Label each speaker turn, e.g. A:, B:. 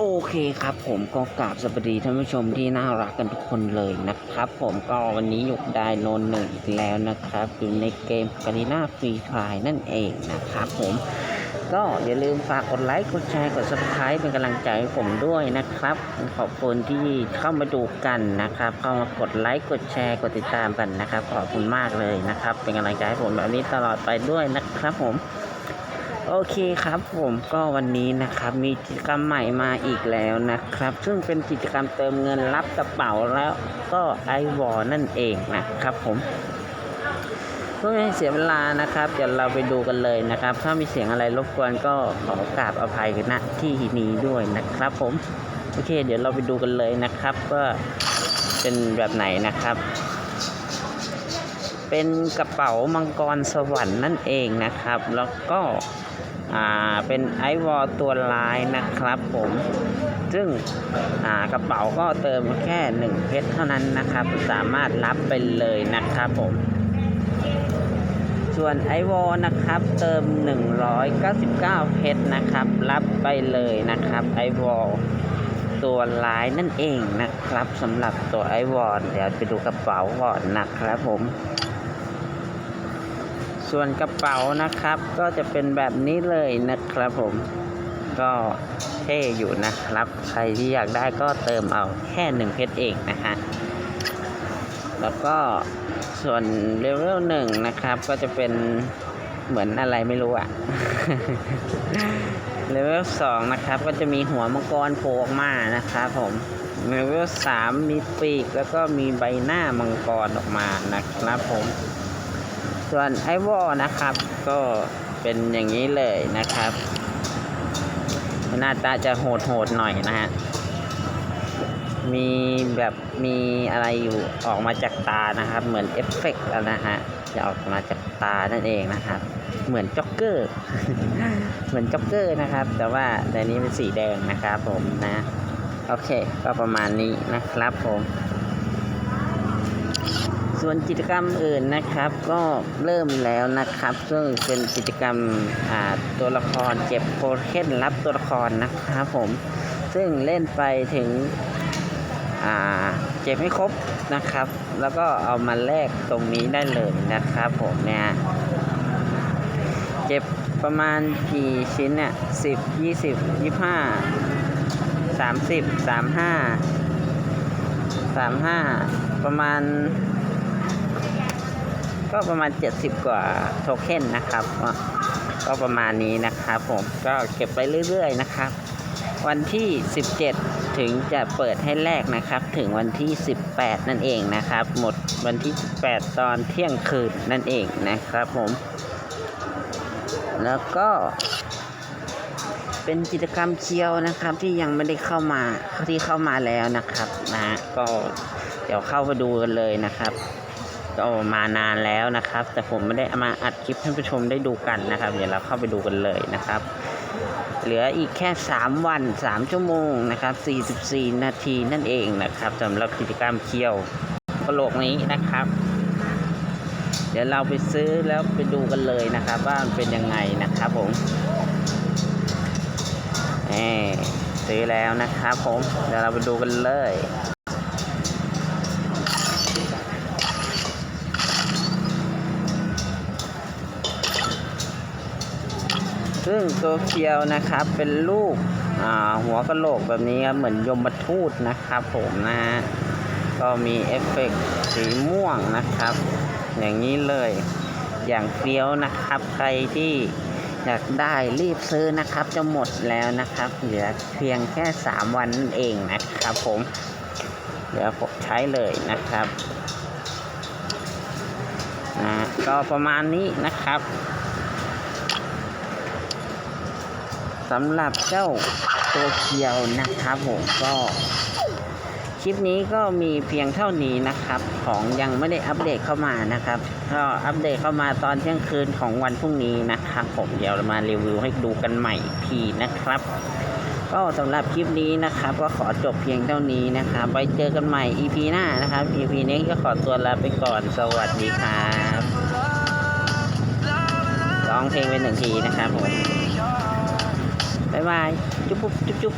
A: โอเคครับผมก็กราบสวัสดีท่านผู้ชมที่น่ารักกันทุกคนเลยนะครับ ผมก็วันนี้อยู่ได้โนนหนึ่งอีกแล้วนะครับ อยู่ในเกมกาลีนาฟรีไฟนั่นเองนะครับผมก็อย่าลืมฝากกดไลค์ กดแชร์ กด subscribe เป็นกำลังใจให้ผมด้วยนะครับ ขอบคุณที่เข้ามาดูกันนะครับ เข้ามากดไลค์ กดแชร์ กดติดตามกันนะครับ ขอบคุณมากเลยนะครับ เป็นกำลังใจให้ผมแบบนี้ตลอดไปด้วยนะครับผม โอเคครับผมก็วันนี้นะครับมีกิจกรรมใหม่มาอีกแล้วนะครับ ซึ่งเป็นกิจกรรมเติมเงินรับกระเป๋าแล้วก็ไอวอนั่นเองนะครับผมเพื่อไม่ให้เสียเวลานะครับ เดี๋ยวเราไปดูกันเลยนะครับ ถ้ามีเสียงอะไรรบกวนก็ขอกราบอภัยณที่นี้ด้วยนะครับ ผมโอเค เดี๋ยวเราไปดูกันเลยนะครับว่าเป็นแบบไหนนะครับเป็นกระเป๋ามังกรสวรรค์นั่นเองนะครับ แล้วก็ อ่าเป็นไอวอลตัวลายนะครับผม ซึ่งอ่ากระเป๋าก็เติมแค่ 1 เพชรเท่านั้นนะครับ สามารถรับไปเลยนะครับผม ส่วนไอวอลนะครับเติม 199 เพชรนะครับ รับไปเลยนะครับไอวอลตัวลายนั่นเองนะครับสำหรับตัวไอวอลเดี๋ยวไปดูกระเป๋าก่อนนะครับผม ส่วนกระเป๋านะครับ ก็จะเป็นแบบนี้เลยนะครับผม ก็เท่อยู่นะครับ ใครที่อยากได้ก็เติมเอาแค่หนึ่งเพชรเองนะฮะ แล้วก็ส่วนเลเวลหนึ่งนะครับ ก็จะเป็นเหมือนอะไรไม่รู้อะเลเวลสองนะครับ ก็จะมีหัวมังกรโผล่ออกมานะครับผมเลเวลสามมีปีกแล้วก็มีใบหน้ามังกรออกมานะครับผม ส่วนไอวอลนะครับ ก็เป็นอย่างนี้เลยนะครับ หน้าตาจะโหดๆหน่อยนะฮะ มีแบบมีอะไรอยู่ออกมาจากตานะครับ เหมือนเอฟเฟกต์นะฮะจะออกมาจากตานั่นเองนะครับ เหมือนจ็อกเกอร์ เหมือนจ็อกเกอร์นะครับ แต่ว่าในนี้เป็นสีแดงนะครับผมนะ โอเค ก็ประมาณนี้นะครับผม ส่วนกิจกรรมอื่นนะครับ ก็เริ่มแล้วนะครับ ซึ่งเป็นกิจกรรมตัวละครเก็บโพเคนรับตัวละครนะครับผม ซึ่งเล่นไปถึงเก็บให้ครบนะครับ แล้วก็เอามาแลกตรงนี้ได้เลยนะครับผมเนี่ยเก็บประมาณกี่ชิ้นเนี่ยสิบยี่สิบยี่ห้าสามสิบสามห้าสามห้าประมาณ ก็ประมาณ 70 กว่าโทเค็นนะครับ ก็ประมาณนี้นะครับผมก็เก็บไปเรื่อยๆนะครับ วันที่ 17 ถึงจะเปิดให้แลกนะครับ ถึงวันที่ 18 นั่นเองนะครับ หมดวันที่ 18 ตอนเที่ยงคืนนั่นเองนะครับผม แล้วก็เป็นกิจกรรมเคียวนะครับที่ยังไม่ได้เข้ามาที่เข้ามาแล้วนะครับนะก็เดี๋ยวเข้าไปดูกันเลยนะครับ ก็มานานแล้วนะครับ แต่ผมไม่ได้ามาอัดคลิปให้ผู้ชมได้ดูกันนะครับ เดี๋ยวเราเข้าไปดูกันเลยนะครับ เหลืออีกแค่ 3 วัน 3 ชั่วโมงนะครับ 44 นาทีนั่นเองนะครับสำหรับกิจกรรมเคี่ยวกระโหลกนี้นะครับ เดี๋ยวเราไปซื้อแล้วไปดูกันเลยนะครับว่ามันเป็นยังไงนะครับผมแหมซื้อแล้วนะครับผมเดี๋ยวเราไปดูกันเลย ซึ่งตัวเคียวนะครับเป็นรูปหัวกะโหลกแบบนี้ครับเหมือนยมทูตนะครับผมนะฮะก็มีเอฟเฟกต์สีม่วงนะครับ อย่างนี้เลยอย่างเฟี้ยวนะครับ ใครที่อยากได้รีบซื้อนะครับ จะหมดแล้วนะครับ เหลือเพียงแค่ 3 วันนั่นเองนะครับผมเดี๋ยวผมใช้เลยนะครับนะก็ประมาณนี้นะครับ สำหรับเจ้าตัวเคียวนะครับผมก็คลิปนี้ก็มีเพียงเท่านี้นะครับ ของยังไม่ได้อัปเดตเข้ามานะครับ ก็อัปเดตเข้ามาตอนเที่ยงคืนของวันพรุ่งนี้นะครับ ผมเดี๋ยวเรามารีวิวให้ดูกันใหม่ทีนะครับ ก็สำหรับคลิปนี้นะครับ ก็ขอจบเพียงเท่านี้นะครับ ไว้เจอกันใหม่ EP หน้านะครับ EP นี้ก็ขอตัวลาไปก่อนสวัสดีครับร้องเพลงเป็นหนึ่งทีนะครับผม บ๊ายบายจุ๊บปุ๊บจุ๊บจุ๊บ